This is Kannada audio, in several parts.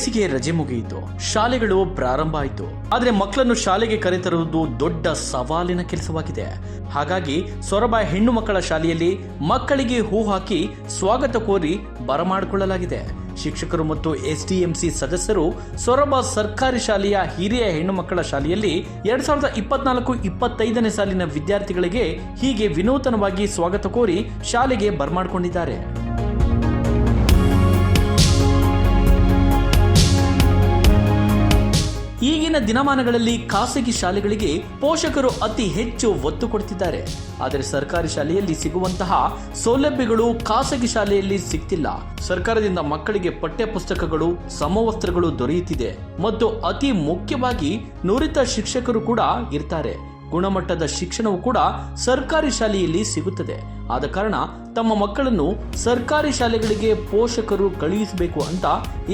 ಬೇಸಿಗೆ ರಜೆ ಮುಗಿಯಿತು. ಶಾಲೆಗಳು ಪ್ರಾರಂಭ ಆಯಿತು. ಆದ್ರೆ ಮಕ್ಕಳನ್ನು ಶಾಲೆಗೆ ಕರೆತರುವುದು ದೊಡ್ಡ ಸವಾಲಿನ ಕೆಲಸವಾಗಿದೆ. ಹಾಗಾಗಿ ಸೊರಬ ಹೆಣ್ಣು ಮಕ್ಕಳ ಶಾಲೆಯಲ್ಲಿ ಮಕ್ಕಳಿಗೆ ಹೂ ಹಾಕಿ ಸ್ವಾಗತ ಕೋರಿ ಬರಮಾಡಿಕೊಳ್ಳಲಾಗಿದೆ ಶಿಕ್ಷಕರು ಮತ್ತು ಎಸ್ಡಿಎಂಸಿ ಸದಸ್ಯರು ಸೊರಬ ಸರ್ಕಾರಿ ಶಾಲೆಯ ಹಿರಿಯ ಹೆಣ್ಣು ಮಕ್ಕಳ ಶಾಲೆಯಲ್ಲಿ ಎರಡ್ ಸಾವಿರದ ಇಪ್ಪತ್ನಾಲ್ಕು ಇಪ್ಪತ್ತೈದನೇ ಸಾಲಿನ ವಿದ್ಯಾರ್ಥಿಗಳಿಗೆ ಹೀಗೆ ವಿನೂತನವಾಗಿ ಸ್ವಾಗತ ಕೋರಿ ಶಾಲೆಗೆ ಬರ್ಮಾಡ್ಕೊಂಡಿದ್ದಾರೆ ಈಗಿನ ದಿನಮಾನಗಳಲ್ಲಿ ಖಾಸಗಿ ಶಾಲೆಗಳಿಗೆ ಪೋಷಕರು ಅತಿ ಹೆಚ್ಚು ಒತ್ತು ಕೊಡ್ತಿದ್ದಾರೆ. ಆದರೆ ಸರ್ಕಾರಿ ಶಾಲೆಯಲ್ಲಿ ಸಿಗುವಂತಹ ಸೌಲಭ್ಯಗಳು ಖಾಸಗಿ ಶಾಲೆಯಲ್ಲಿ ಸಿಗ್ತಿಲ್ಲ. ಸರ್ಕಾರದಿಂದ ಮಕ್ಕಳಿಗೆ ಪಠ್ಯ ಪುಸ್ತಕಗಳು ಸಮವಸ್ತ್ರಗಳು ದೊರೆಯುತ್ತಿದೆ. ಮತ್ತು ಅತಿ ಮುಖ್ಯವಾಗಿ ನುರಿತ ಶಿಕ್ಷಕರು ಕೂಡ ಇರ್ತಾರೆ. ಗುಣಮಟ್ಟದ ಶಿಕ್ಷಣವು ಕೂಡ ಸರ್ಕಾರಿ ಶಾಲೆಯಲ್ಲಿ ಸಿಗುತ್ತದೆ. ಆದ ಕಾರಣ ತಮ್ಮ ಮಕ್ಕಳನ್ನು ಸರ್ಕಾರಿ ಶಾಲೆಗಳಿಗೆ ಪೋಷಕರು ಕಳುಹಿಸಬೇಕು ಅಂತ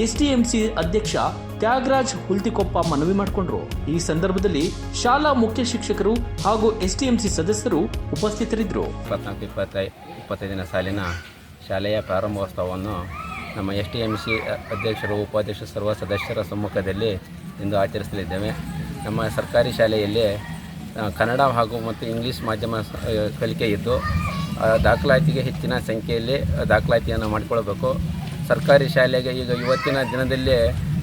ಎಸ್ಡಿಎಂಸಿ ಅಧ್ಯಕ್ಷ ತ್ಯಾಗರಾಜ್ ಹುಲ್ತಿಕೊಪ್ಪ ಮನವಿ ಮಾಡಿಕೊಂಡ್ರು. ಈ ಸಂದರ್ಭದಲ್ಲಿ ಶಾಲಾ ಮುಖ್ಯ ಶಿಕ್ಷಕರು ಹಾಗೂ ಎಸ್ಡಿಎಂಸಿ ಸದಸ್ಯರು ಉಪಸ್ಥಿತರಿದ್ದರು. ಇಪ್ಪತ್ನಾಲ್ಕು ಸಾಲಿನ ಶಾಲೆಯ ಪ್ರಾರಂಭೋತ್ಸವವನ್ನು ನಮ್ಮ ಎಸ್ ಟಿ ಎಂ ಸಿ ಅಧ್ಯಕ್ಷರು, ಉಪಾಧ್ಯಕ್ಷರು, ಸರ್ವ ಸದಸ್ಯರ ಸಮ್ಮುಖದಲ್ಲಿ ಇಂದು ಆಚರಿಸಲಿದ್ದೇವೆ. ನಮ್ಮ ಸರ್ಕಾರಿ ಶಾಲೆಯಲ್ಲಿ ಕನ್ನಡ ಹಾಗೂ ಮತ್ತು ಇಂಗ್ಲೀಷ್ ಮಾಧ್ಯಮ ಕಲಿಕೆ ಇದ್ದು ದಾಖಲಾತಿಗೆ ಹೆಚ್ಚಿನ ಸಂಖ್ಯೆಯಲ್ಲಿ ದಾಖಲಾತಿಯನ್ನು ಮಾಡಿಕೊಳ್ಬೇಕು. ಸರ್ಕಾರಿ ಶಾಲೆಗೆ ಈಗ ಇವತ್ತಿನ ದಿನದಲ್ಲಿ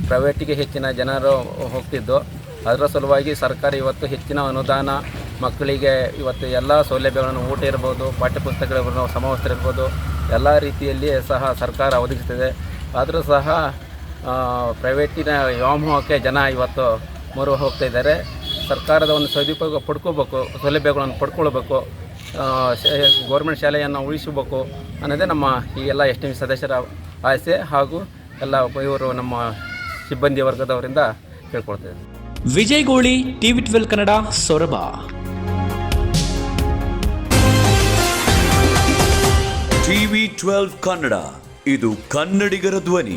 ಪ್ರೈವೇಟಿಗೆ ಹೆಚ್ಚಿನ ಜನರು ಹೋಗ್ತಿದ್ದು. ಅದರ ಸಲುವಾಗಿ ಸರ್ಕಾರ ಇವತ್ತು ಹೆಚ್ಚಿನ ಅನುದಾನ, ಮಕ್ಕಳಿಗೆ ಇವತ್ತು ಎಲ್ಲ ಸೌಲಭ್ಯಗಳನ್ನು ಊಟ ಇರ್ಬೋದು, ಪಾಠ್ಯಪುಸ್ತಕಗಳನ್ನು ಸಮವಸ್ತ್ರ ಇರ್ಬೋದು, ಎಲ್ಲ ರೀತಿಯಲ್ಲಿ ಸಹ ಸರ್ಕಾರ ಒದಗಿಸ್ತಿದೆ. ಆದರೂ ಸಹ ಪ್ರೈವೇಟಿನ ವ್ಯಾಮೋಹಕ್ಕೆ ಜನ ಇವತ್ತು ಮೊರೆ ಹೋಗ್ತಾ ಇದ್ದಾರೆ. ಸರ್ಕಾರದ ಒಂದು ಸದುಪಯೋಗ ಪಡ್ಕೋಬೇಕು ಸೌಲಭ್ಯಗಳನ್ನು ಪಡ್ಕೊಳ್ಬೇಕು ಗೌರ್ಮೆಂಟ್ ಶಾಲೆಯನ್ನು ಉಳಿಸಬೇಕು ಅನ್ನೋದೇ ನಮ್ಮ ಈ ಎಲ್ಲ ಎಸ್ ಟಿ ಸದಸ್ಯರ ಆಸೆ ಹಾಗೂ ಎಲ್ಲ ಇವರು ನಮ್ಮ ಸಿಬ್ಬಂದಿ ವರ್ಗದವರಿಂದ ಕೇಳ್ಕೊಳ್ತೇವೆ Vijay Goli TV twelve Kannada Soraba. TV twelve Kannada ಇದು ಕನ್ನಡಿಗರ ಧ್ವನಿ.